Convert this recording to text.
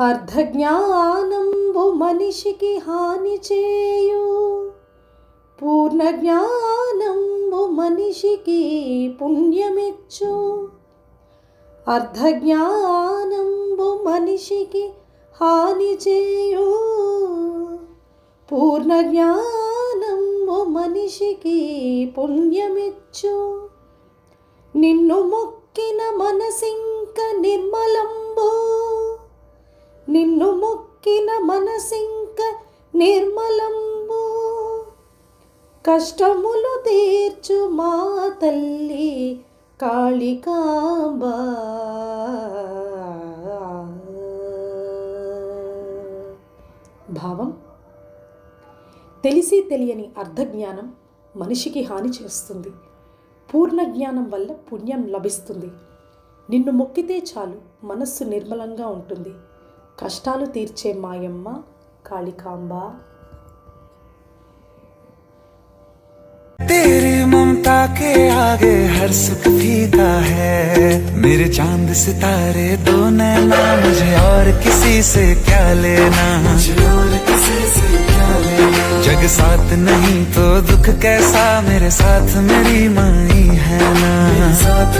అర్ధజ్ఞానంబు మనిషికి హాని చేయు. పూర్ణ జ్ఞానంబు మనిషికి పుణ్యమిచ్చు. అర్ధజ్ఞానంబు మనిషికి హాని చేయు. పూర్ణ జ్ఞానంబు మనిషికి పుణ్యమిచ్చు. నిన్ను మొక్కిన మనసింక నిర్మలంబో నిన్ను మొక్కిన మనసింక నిర్మలంబు కష్టములు తీర్చు మా తల్లి కాళికాంబ. భావం తెలిసి తెలియని అర్ధజ్ఞానం మనిషికి హాని చేస్తుంది. పూర్ణ జ్ఞానం వల్ల పుణ్యం లభిస్తుంది. నిన్ను మొక్కితే చాలు మనస్సు నిర్మలంగా ఉంటుంది. కష్టాలు తీర్చే మాయమ్మ కాళికాంబ तेरी ममता के आगे हर सुख फीका है मेरे चांद सितारे दो नैना मुझे और किसी से क्या लेना मुझे और किसी से क्या लेना जग साथ नहीं तो दुख कैसा मेरे साथ मेरी माई है ना मेरे साथ